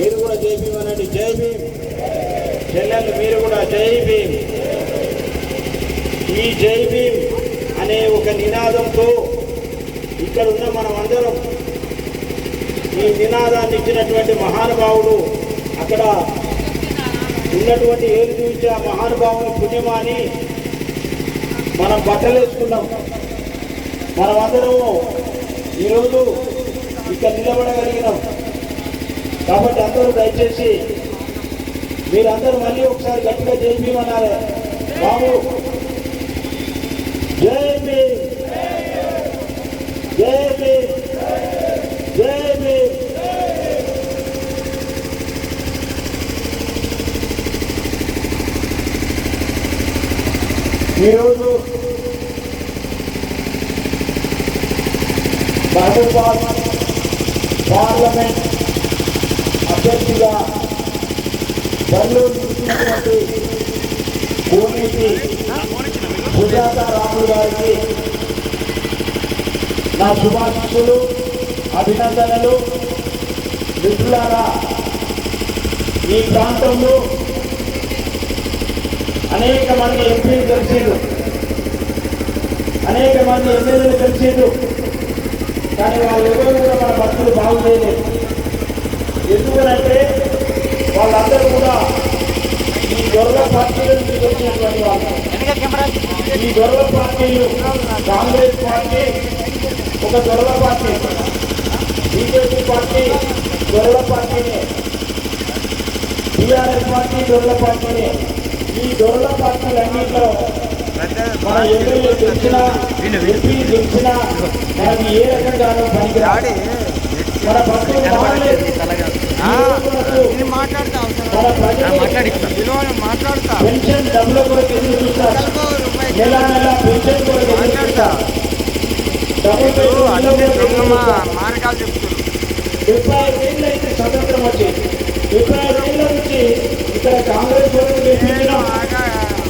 మీరు కూడా జై భీమ్ అనండి. జై భీమ్. చెల్లెలు మీరు కూడా జై భీమ్. ఈ జై భీమ్ అనే ఒక నినాదంతో ఇక్కడ ఉన్న మనం అందరం ఈ నినాదాన్ని ఇచ్చినటువంటి మహానుభావుడు అక్కడ ఉన్నటువంటి ఏరు చూసి ఆ మహానుభావుని పుణ్యమాని మనం బట్టలేసుకున్నాం. మనమందరము ఈరోజు ఇక్కడ నిలబడగలిగినాం. కాబట్టి అందరూ దయచేసి మీరందరూ మళ్ళీ ఒకసారి గట్టిగా జై భీమ్ అన్నారు బాబు జై భీమ్. జై భీమ్. జై భీమ్. ఈరోజు మహబూబాద్ పార్లమెంట్ అభ్యర్థిగా బరిలో నిలిచినటువంటి కోనేటి సుజాత రాములు గారికి నా శుభాకాంక్షలు అభినందనలు. మిత్రులారా ఈ ప్రాంతంలో అనేక మంది ఎంపీలు కలిసిండు అనేక మంది ఎమ్మెల్యేలు కలిసిండు కానీ వాళ్ళు ఎవరు కూడా మన భక్తులు బాగులేదు ఎందుకనంటే వాళ్ళందరూ కూడా ఈ దొరల పార్టీల నుంచి వచ్చినటువంటి వాళ్ళు ఈ దొరల పార్టీలు కాంగ్రెస్ పార్టీ ఒక దొరల పార్టీ. బీజేపీ పార్టీ దొరల పార్టీనే. టీఆర్ఎస్ పార్టీ దొరల పార్టీనే. ఈ దొరల పార్టీలన్నింటిలో మన ఎమ్మెల్యే గెలిచిన ఎంపీ గెలిచిన మనకి ఏ రకంగానూ పనికిరాడు మాట్లాడతా మాట్లాడి మాట్లాడతా. కొరకు ఎదురు చూస్తారు. మార్గాలు చెప్తున్నారు. డెబ్బై ఐదేళ్ళు అయితే స్వతంత్రం వచ్చి డెబ్బై ఐదేళ్ళ నుంచి ఇక్కడ కాంగ్రెస్ వాళ్ళని గెలిపించినాం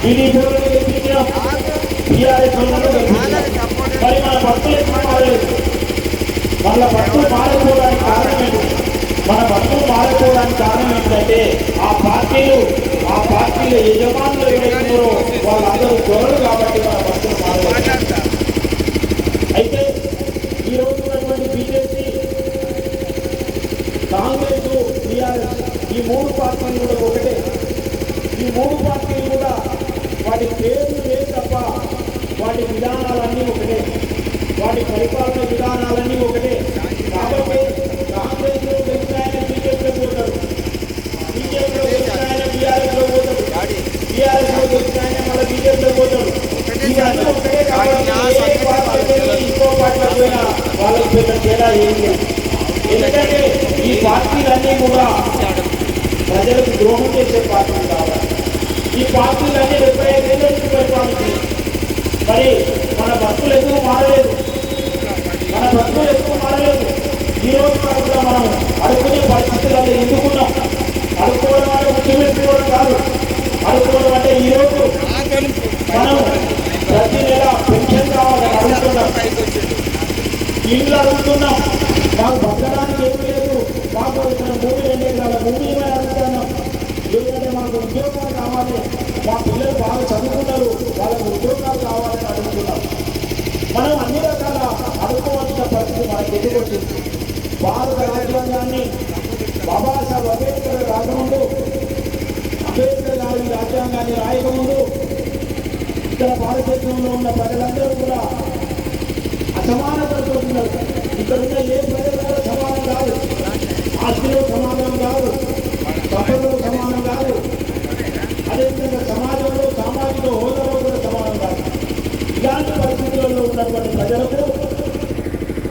టీడీపీ వాళ్ళని గెలిపించినాం టీఆర్ఎస్ వాళ్ళని గెలిపించినాం మరి మన భక్తులు ఎప్పుడు మారలేదు. వాళ్ళ భక్తులు మారకపోవడానికి కారణం ఏంటి? మన భక్తులు మారకపోవడానికి కారణం ఏంటంటే ఆ పార్టీలు ఆ పార్టీల యజమానులు ఎవరైతున్నారో వాళ్ళందరూ దొరలు కాబట్టి మన భక్తులు మారలేదు అయితే ఈ రోజు ఉన్నటువంటి బీజేపీ కాంగ్రెస్ టీఆర్ఎస్ ఈ మూడు పార్టీలు కూడా ఒకటే. ఈ మూడు పార్టీలు కూడా వాటి పేర్లు లేదు తప్ప వాటి విధానాలన్నీ ఒకటే. వాటి పరిపాలన విధానాలన్నీ ఒకటే కాబట్టి కాంగ్రెస్లో గెలిచిన ఆయన బీజేపీలో పోతాడు బీజేపీలో గెలిచిన ఆయన టీఆర్ఎస్లో పోతాడు టీఆర్ఎస్లో గెలిచిన ఆయన మళ్ళీ బీజేపీలో పోతాడు ఇవన్నీ ఒకటే కాబట్టి ఏ పార్టీ వెళ్ళి ఇంకో పార్టీలో పోయినా వాళ్ళకి పెద్ద ఎందుకంటే ఈ పార్టీలన్నీ కూడా ప్రజలకు ద్రోహం చేసే పార్టీలు కావాలి. ఈ పార్టీలన్నీ డెబ్బై ఐదేళ్ళ నుంచి మరి మన భక్తులు ఎక్కువ మారలేదు. మన భక్తులు ఎక్కువ మారలేదు. ఈ రోజు కూడా మనం అడుక్కునే పరిస్థితులలో ఎందుకున్నాం? అడుక్కోవడం అంటే ముఖ్యమంత్రి కాదు అడుక్కోవడం అంటే ఈ రోజు మనం ప్రతి నెల పెన్షన్ కావాలని అడుగుతున్నాం ఇల్లు అడుగుతున్నాం మాకు బతకడానికి ఏం లేదు. మాకు ఇక్కడ భూమి రెండు ఎకరాల భూమి ఏమైనా అడుగుతున్నాం లేదంటే మాకు ఉద్యోగాలు కావాలి. మా పిల్లలు బాగా చదువుకున్నారు వాళ్ళకి ఉద్యోగాలు కావాలని అడుగుతున్నాం మనం అన్ని రకాల అనుకోవాల్సిన పరిస్థితి మనకి ఎదురొచ్చింది భారత రాజ్యాంగాన్ని బాబాసాహెబ్ అంబేద్కర్ రాకముందు అంబేద్కర్ గారి రాజ్యాంగాన్ని రాయకముందు ఇక్కడ భారతదేశంలో ఉన్న ప్రజలందరూ కూడా అసమాన ఇక్కడ ఏ ప్రజలు సమానం కాదు? ఆస్తిలో సమానం కాదు. సంపదలో సమానం కాదు. అదేవిధంగా సమాజంలో సామాజిక హోదాలో కూడా సమానం కాదు. ఇలాంటి పరిస్థితులలో ఉన్నటువంటి ప్రజలకు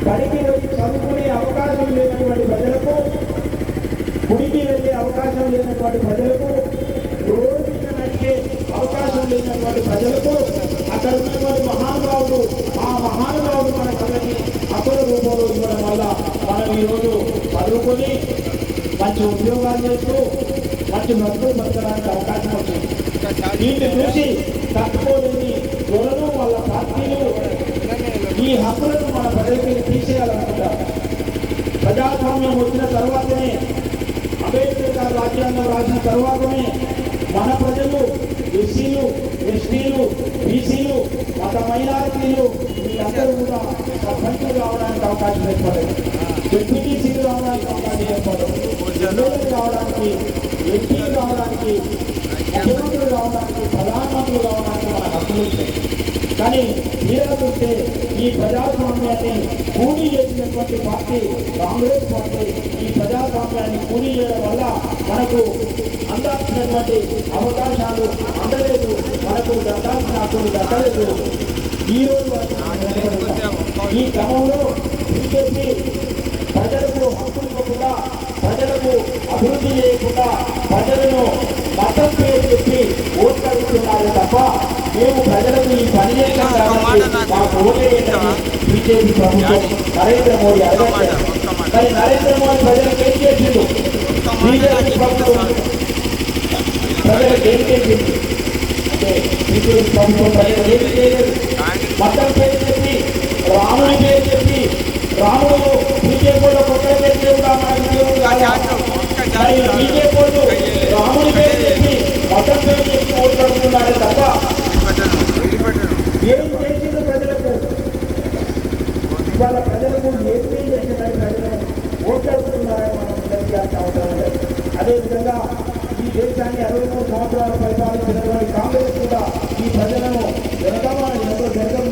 పడికి వెళ్ళి చదువుకునే అవకాశం లేనటువంటి ప్రజలకు గుడికి వెళ్ళే అవకాశం లేనటువంటి ప్రజలకు రోడ్డు నడిచే అవకాశం లేనటువంటి ప్రజలకు అక్కడ ఉన్నటువంటి మహానుభావులు ఆ మహానుభావుడు మన కళ్ళకి అప్పుల రూపంలో ఇవ్వడం వల్ల మనం ఈరోజు చదువుకొని మంచి ఉద్యోగాలు చేస్తూ మంచి బ్రతుకులు బతకడానికి అవకాశం వచ్చింది. దీన్ని చూసి తట్టుకోలేని త్వరలో వాళ్ళ పార్టీలు ఈ హక్కులను మన ప్రజలకి తీసేయాలనుకుంటారు. ప్రజాస్వామ్యం వచ్చిన తర్వాతనే అంబేద్కర్ గారు రాజ్యాంగం రాసిన తర్వాతనే మన ప్రజలు ఎస్సీలు ఎస్టీలు బీసీలు మత మైనారిటీలు వీళ్ళందరూ కూడా సర్పంచులు కావడానికి అవకాశం ఏర్పడింది. డిప్యూటీ డిప్యూటీసీలు రావడానికి అవకాశం ఏర్పడదు. ఎమ్మెల్యేలు రావడానికి ఎంపీలు రావడానికి ముఖ్యమంత్రులు రావడానికి ప్రధానమంత్రులు రావడానికి మన హక్కులు ఉంటాయి. కానీ తీరా చూస్తే ఈ ప్రజాస్వామ్యాన్ని కూలీ చేసినటువంటి పార్టీ కాంగ్రెస్ పార్టీ ఈ ప్రజాస్వామ్యాన్ని కూలీ చేయడం వల్ల మనకు అందాల్సినటువంటి అవకాశాలు అందలేదు మనకు దక్కాల్సిన హక్కులు దక్కలేదు. ఈ రోజు ఈ క్రమంలో బీజేపీ ప్రజలకు హక్కులు ఇవ్వకుండా ప్రజలకు అభివృద్ధి చేయకుండా ప్రజలను మతం పేరు చెప్పి ఓట్లు అడుగుతున్నారు తప్ప మేము ప్రజలకు ఈ పని కాబట్టి మాకు బీజేపీ ప్రభుత్వం నరేంద్ర మోడీ అడగట్లేదు మరి నరేంద్ర మోడీ ప్రజలకు ఏం చేసిండు? బీజేపీ ప్రభుత్వం ప్రజలకు ఏం చేసింది అంటే బీజేపీ ప్రభుత్వం ప్రజలకు ఏం చేయలేదు. మతం పేరు చెప్పి రాముని పేరు చెప్పి రాముడు బీజేపీలో కొత్త బీజేపీలు రాముడి పేరు చెప్పి మతం పేరు చెప్పి ఓట్లాడుతున్నాడు తప్ప ఏం చేసింది ప్రజలకు? ఇవాళ ప్రజలకు ఏం చేసిన ప్రజలు? ఓట్లాడుతున్నారని మనం తెలియాల్సిన అవసరం లేదు. అదేవిధంగా ఈ దేశాన్ని అరవై మూడు సంవత్సరాలు పరిపాలించిన కాంగ్రెస్ కూడా ఈ ప్రజలను